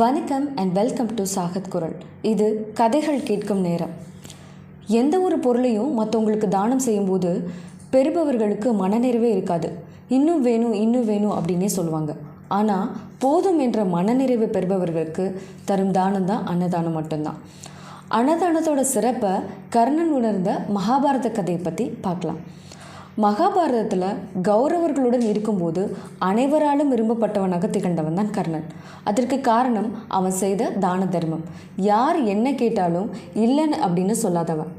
வணக்கம் and welcome to Sakat குரல். இது கதைகள் கேட்கும் நேரம். எந்த ஒரு பொருளையும் மற்றவங்களுக்கு தானம் செய்யும்போது பெறுபவர்களுக்கு மனநிறைவே இருக்காது. இன்னும் வேணும் இன்னும் வேணும் அப்படின்னே சொல்லுவாங்க. ஆனால் போதும் என்ற மனநிறைவு பெறுபவர்களுக்கு தரும் தானம் தான் அன்னதானம் மட்டும்தான். அன்னதானத்தோட சிறப்பை கர்ணன் உணர்ந்த மகாபாரத கதையை பற்றி பார்க்கலாம். மகாபாரதத்தில் கௌரவர்களுடன் இருக்கும்போது அனைவராலும் விரும்பப்பட்டவனாக திகழ்ந்தவன் தான் கர்ணன். அதற்கு காரணம் அவன் செய்த தான தர்மம். யார் என்ன கேட்டாலும் இல்லைன்னு அப்படின்னு சொல்லாதவன்.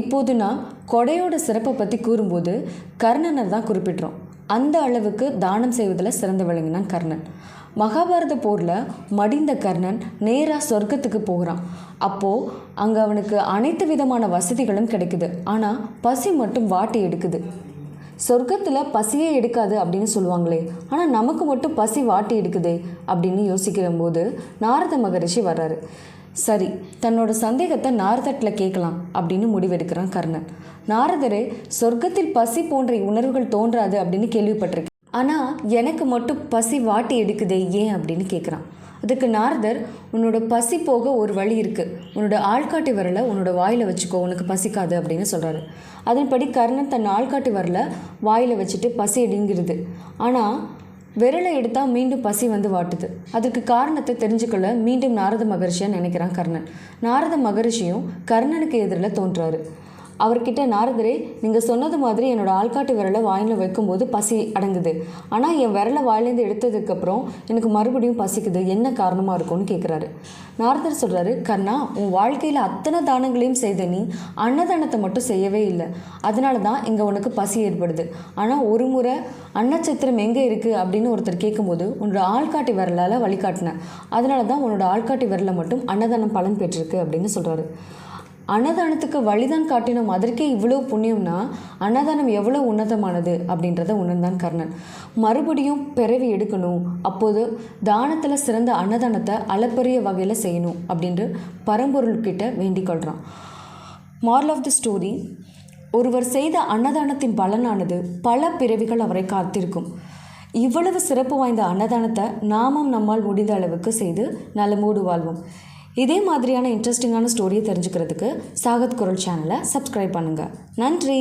இப்போது நான் கொடையோட சிறப்பை பற்றி கூறும்போது கர்ணனை தான் குறிப்பிட்றோம். அந்த அளவுக்கு தானம் செய்வதில் சிறந்து விளங்கினான் கர்ணன். மகாபாரத போரில் மடிந்த கர்ணன் நேராக சொர்க்கத்துக்கு போகிறான் அப்போது அங்கே அவனுக்கு அனைத்து விதமான வசதிகளும் கிடைக்குது. ஆனால் பசி மட்டும் வாட்டி எடுக்குது. சொர்க்கத்தில் பசியே எடுக்காது அப்படின்னு சொல்லுவாங்களே. ஆனால் நமக்கு மட்டும் பசி வாட்டி எடுக்குதே அப்படின்னு யோசிக்கிற போது நாரத மகரிஷி வர்றாரு. சரி தன்னோட சந்தேகத்தை நாரதட்டில் கேட்கலாம் அப்படின்னு முடிவெடுக்கிறான் கர்ணன். நாரதரே சொர்க்கத்தில் பசி போன்ற உணர்வுகள் தோன்றாது அப்படின்னு கேள்விப்பட்டிருக்கேன். ஆனால் எனக்கு மட்டும் பசி வாட்டி எடுக்குதே ஏன் அப்படின்னு கேட்குறான் அதுக்கு நாரதர் உன்னோட பசி போக ஒரு வழி இருக்குது உன்னோட ஆள்காட்டி விரலை உன்னோட வாயில் வச்சுக்கோ உனக்கு பசிக்காது அப்படின்னு சொல்கிறாரு அதன்படி கர்ணன் தன் ஆள்காட்டி வரல வாயில் வச்சுட்டு பசி எடுங்கிறது ஆனால் விரலை எடுத்தால் மீண்டும் பசி வந்து வாட்டுது. அதுக்கு காரணத்தை தெரிஞ்சுக்கொள்ள மீண்டும் நாரத மகரிஷியாக நினைக்கிறான் கர்ணன். நாரத மகரிஷியும் கர்ணனுக்கு எதிரில் தோன்றாரு. அவர்கிட்ட நாரதரே நீங்கள் சொன்னது மாதிரி என்னோடய ஆள்காட்டு விரலை வாயில் வைக்கும்போது பசி அடங்குது. ஆனால் என் விரலை வாயிலேருந்து எடுத்ததுக்கப்புறம் எனக்கு மறுபடியும் பசிக்குது. என்ன காரணமாக இருக்கும்னு கேட்குறாரு நாரதர் சொல்கிறாரு கர்ணா உன் வாழ்க்கையில் அத்தனை தானங்களையும் செய்த நீ அன்னதானத்தை மட்டும் செய்யவே இல்லை. அதனால தான் இங்கே உனக்கு பசி ஏற்படுது. ஆனால் ஒரு முறை அன்னச்சத்திரம் எங்கே இருக்குது அப்படின்னு ஒருத்தர் கேட்கும்போது உன்னோட ஆள்காட்டி விரலால் வழிகாட்டினேன் அதனால தான் உன்னோட ஆள்காட்டி விரலை மட்டும் அன்னதானம் பலன் பெற்றிருக்கு அப்படின்னு சொல்கிறாரு அன்னதானத்துக்கு வழிதான் காட்டினோம். அதற்கே இவ்வளோ புண்ணியம்னா அன்னதானம் எவ்வளோ உன்னதமானது? அப்படின்றத உணர்ந்தான் கர்ணன். மறுபடியும் பிறவி எடுக்கணும். அப்போது தானத்தில் சிறந்த அன்னதானத்தை அளப்பரிய வகையில் செய்யணும் அப்படின்ட்டு பரம்பொருள்கிட்ட வேண்டிக் கொள்கிறான் மாரல் ஆஃப் தி ஸ்டோரி ஒருவர் செய்த அன்னதானத்தின் பலனானது பல பிறவிகள் அவரை காத்திருக்கும். இவ்வளவு சிறப்பு வாய்ந்த அன்னதானத்தை நாமும் நம்மால் முடிந்த அளவுக்கு செய்து நலமோடு வாழ்வோம். இதே மாதிரியான இன்ட்ரெஸ்டிங்கான ஸ்டோரியை தெரிஞ்சுக்கிறதுக்கு சாகத் குரல் சேனலை சப்ஸ்கிரைப் பண்ணுங்கள் நன்றி!